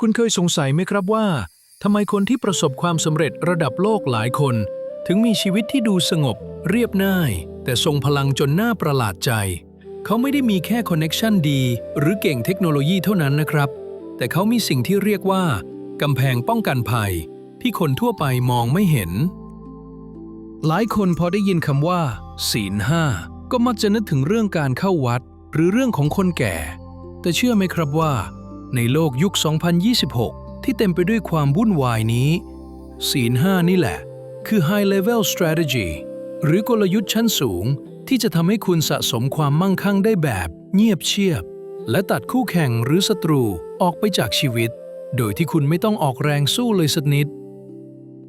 คุณเคยสงสัยไหมครับว่าทำไมคนที่ประสบความสำเร็จระดับโลกหลายคน ถึงมีชีวิตที่ดูสงบ เรียบง่าย แต่ทรงพลังจนน่าประหลาดใจ เขาไม่ได้มีแค่คอนเน็กชันดี หรือเก่งเทคโนโลยีเท่านั้นนะครับ แต่เขามีสิ่งที่เรียกว่ากำแพงป้องกันภัย ที่คนทั่วไปมองไม่เห็น หลายคนพอได้ยินคำว่า ศีลห้าก็มักจะนึกถึงเรื่องการเข้าวัด หรือเรื่องของคนแก่ แต่เชื่อไหมครับว่า ในโลกยุค 2026 ที่เต็มไปด้วยความวุ่นวายนี้ ศีลห้านี่แหละ คือ High Level Strategy หรือกลยุทธ์ชั้นสูง ที่จะทำให้คุณสะสมความมั่งคั่งได้แบบ เงียบเชียบ และตัดคู่แข่งหรือศัตรูออกไปจากชีวิต โดยที่คุณไม่ต้องออกแรงสู้เลยสักนิด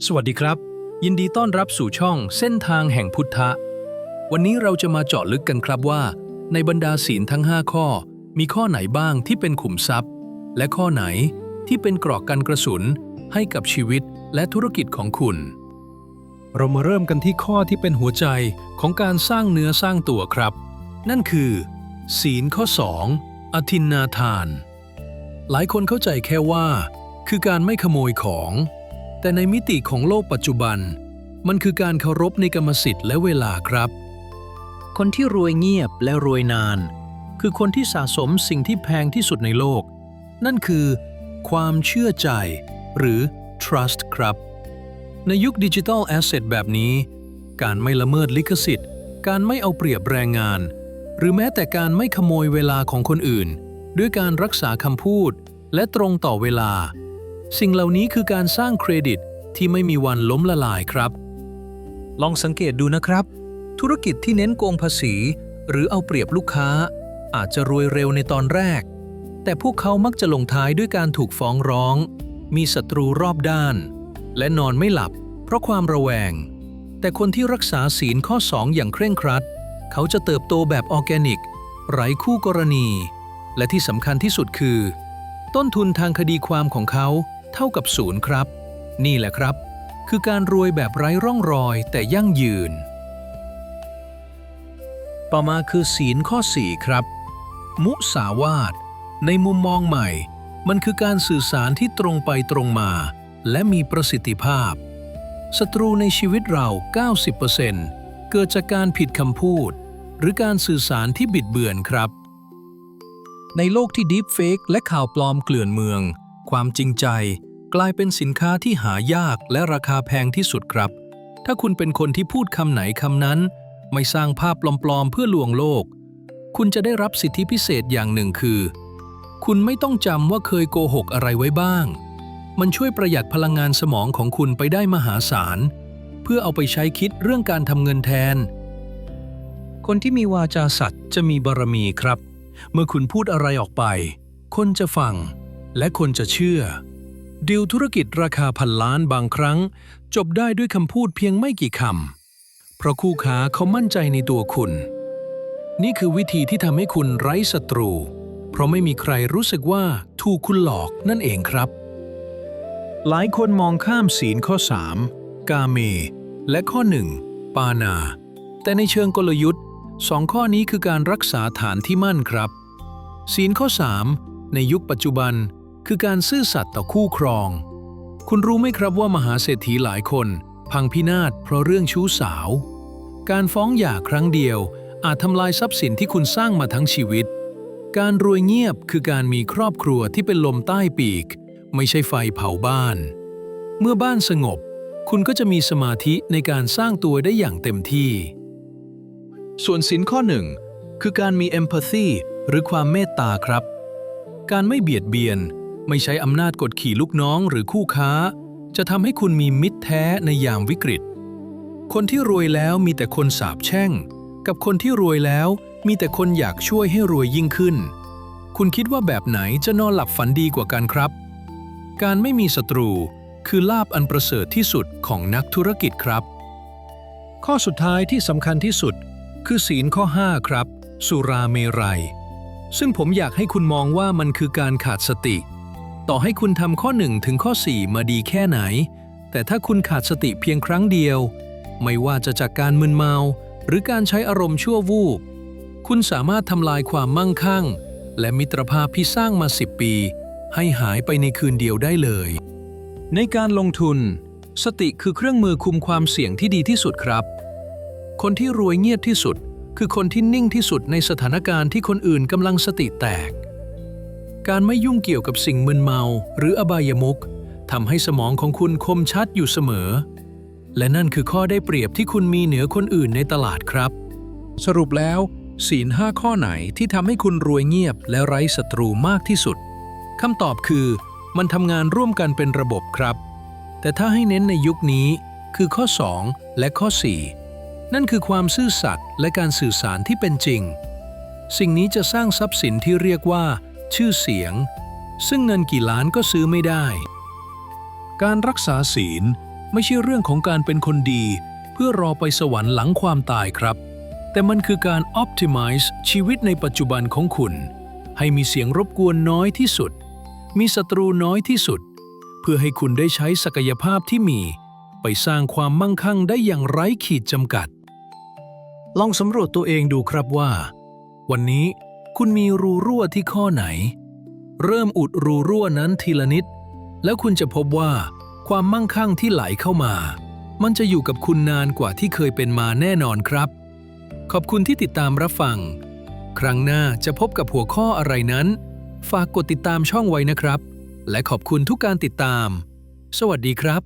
สวัสดีครับ ยินดีต้อนรับสู่ช่องเส้นทางแห่งพุทธะ วันนี้เราจะมาเจาะลึกกันครับว่า ในบรรดาศีลทั้ง 5 ข้อมีข้อไหนบ้างที่เป็นขุมทรัพย์ และข้อไหนที่เป็นกรอกกันกระสุนให้กับชีวิตและธุรกิจของคุณ เรามาเริ่มกันที่ข้อที่เป็นหัวใจของการสร้างเนื้อสร้างตัวครับ นั่นคือ ศีลข้อ 2อทินนาทาน หลายคนเข้าใจแค่ว่า คือการไม่ขโมยของ แต่ในมิติของโลกปัจจุบัน มันคือการเคารพในกรรมสิทธิ์และเวลาครับ คนที่รวยเงียบและรวยนาน คือคนที่สะสมสิ่งที่แพงที่สุดในโลก นั่นคือ ความเชื่อใจ หรือ trust ครับ ในยุคดิจิทัลแอสเซทแบบนี้ การไม่ละเมิดลิขสิทธิ์ การไม่เอาเปรียบแรงงาน หรือแม้แต่การไม่ขโมยเวลาของคนอื่น ด้วยการรักษาคำพูด และตรงต่อเวลา สิ่งเหล่านี้คือการสร้างเครดิตที่ไม่มีวันล้มละลายครับ ลองสังเกตดูนะครับ ธุรกิจที่เน้นโกงภาษี หรือเอาเปรียบลูกค้า อาจจะรวยเร็วในตอนแรก แต่พวกเขามักจะลงท้ายด้วยการถูกฟ้องร้อง มีศัตรูรอบด้าน และนอนไม่หลับ เพราะความระแวง แต่คนที่รักษาศีลข้อ2อย่างเคร่งครัด เขาจะเติบโตแบบออร์แกนิก ไร้คู่กรณี และที่สำคัญที่สุดคือ ต้นทุนทางคดีความของเขาเท่ากับศูนย์ครับ นี่แหละครับ คือการรวยแบบไร้ร่องรอยแต่ยั่งยืน ต่อมาคือศีลข้อ 4 ครับ มุสาวาท ในมุมมองใหม่ มันคือการสื่อสารที่ตรงไปตรงมา และมีประสิทธิภาพ ศัตรูในชีวิตเรา 90%เกิดจากการผิดคำพูด หรือการสื่อสารที่บิดเบือนครับ ในโลกที่ดีฟเฟกและข่าวปลอมเกลื่อนเมือง ความจริงใจกลายเป็นสินค้าที่หายากและราคาแพงที่สุดครับ ถ้าคุณเป็นคนที่พูดคำไหนคำนั้น ไม่สร้างภาพปลอมๆเพื่อลวงโลก คุณจะได้รับสิทธิพิเศษอย่างหนึ่งคือ คุณไม่ต้องจำว่าเคยโกหกอะไรไว้บ้าง มันช่วยประหยัดพลังงานสมองของคุณไปได้มหาศาล เพื่อเอาไปใช้คิดเรื่องการทำเงินแทน คนที่มีวาจาสัตย์จะมีบารมีครับ เมื่อคุณพูดอะไรออกไป คนจะฟัง และคนจะเชื่อดีลธุรกิจราคาพันล้านบางครั้ง จบได้ด้วยคำพูดเพียงไม่กี่คำ เพราะคู่ค้าเขามั่นใจในตัวคุณ นี่คือวิธีที่ทำให้คุณไร้ศัตรู เพราะไม่มีใครรู้สึกว่าถูกคุณหลอกนั่นเองครับ หลายคนมองข้ามศีลข้อ 3 กาเม และข้อ 1 ปานา แต่ในเชิงกลยุทธ์สองข้อนี้คือการรักษาฐานที่มั่นครับ ศีลข้อ 3 ในยุคปัจจุบันคือการซื่อสัตย์ต่อคู่ครอง คุณรู้ไหมครับว่ามหาเศรษฐีหลายคน พังพินาศเพราะเรื่องชู้สาว การฟ้องหย่าครั้งเดียวอาจทำลายทรัพย์สินที่คุณสร้างมาทั้งชีวิต การรวยเงียบคือการมีครอบครัวที่เป็นลมใต้ปีก ไม่ใช่ไฟเผาบ้าน เมื่อบ้านสงบ คุณก็จะมีสมาธิในการสร้างตัวได้อย่างเต็มที่ ส่วนสินข้อหนึ่งคือการมี empathy หรือความเมตตาครับ การไม่เบียดเบียน ไม่ใช้อำนาจกดขี่ลูกน้องหรือคู่ค้า จะทำให้คุณมีมิตรแท้ในยามวิกฤต คนที่รวยแล้วมีแต่คนสาบแช่ง กับคนที่รวยแล้ว มีแต่คนอยากช่วยให้รวยยิ่งขึ้น คุณคิดว่าแบบไหนจะนอนหลับฝันดีกว่ากันครับ การไม่มีศัตรูคือลาบอันประเสริฐที่สุดของนักธุรกิจครับ ข้อสุดท้ายที่สำคัญที่สุด คือศีลข้อ 5 ครับ สุราเมรัย ซึ่งผมอยากให้คุณมองว่ามันคือการขาดสติ ต่อให้คุณทำข้อ 1 ถึงข้อ 4 มาดีแค่ไหน แต่ถ้าคุณขาดสติเพียงครั้งเดียว ไม่ว่าจะจากการมึนเมา หรือการใช้อารมณ์ชั่ววูบ คุณสามารถทำลายความมั่งคั่ง และมิตรภาพที่สร้างมา 10 ปี ให้หายไปในคืนเดียวได้เลย ในการลงทุน สติคือเครื่องมือคุมความเสี่ยงที่ดีที่สุดครับ คนที่รวยเงียบที่สุด คือคนที่นิ่งที่สุดในสถานการณ์ที่คนอื่นกำลังสติแตก การไม่ยุ่งเกี่ยวกับสิ่งมึนเมา หรืออบายมุขทำให้สมองของคุณคมชัดอยู่เสมอ และนั่นคือข้อได้เปรียบที่คุณมีเหนือคนอื่นในตลาดครับ สรุปแล้ว ศีลห้าข้อไหนที่ทำให้คุณรวยเงียบและไร้ศัตรูมากที่สุดคำตอบคือมันทำงานร่วมกันเป็นระบบครับ แต่ถ้าให้เน้นในยุคนี้ คือข้อ 2 และข้อ 4 นั่นคือความซื่อสัตย์และการสื่อสารที่เป็นจริง สิ่งนี้จะสร้างทรัพย์สินที่เรียกว่า ชื่อเสียง ซึ่งเงินกี่ล้านก็ซื้อไม่ได้ การรักษาศีลไม่ใช่เรื่องของการเป็นคนดี เพื่อรอไปสวรรค์หลังความตายครับ แต่มันคือการ optimize ชีวิตในปัจจุบันของคุณ ให้มีเสียงรบกวนน้อยที่สุด มีศัตรูน้อยที่สุด เพื่อให้คุณได้ใช้ศักยภาพที่มี ไปสร้างความมั่งคั่งได้อย่างไร้ขีดจำกัด ลองสำรวจตัวเองดูครับว่า วันนี้คุณมีรูรั่วที่ข้อไหน เริ่มอุดรูรั่วนั้นทีละนิด แล้วคุณจะพบว่า ความมั่งคั่งที่ไหลเข้ามา มันจะอยู่กับคุณนานกว่าที่เคยเป็นมาแน่นอนครับ ขอบคุณที่ติดตามรับฟัง ครั้งหน้าจะพบกับหัวข้ออะไรนั้น ฝากกดติดตามช่องไว้นะครับ และขอบคุณทุกการติดตาม สวัสดีครับ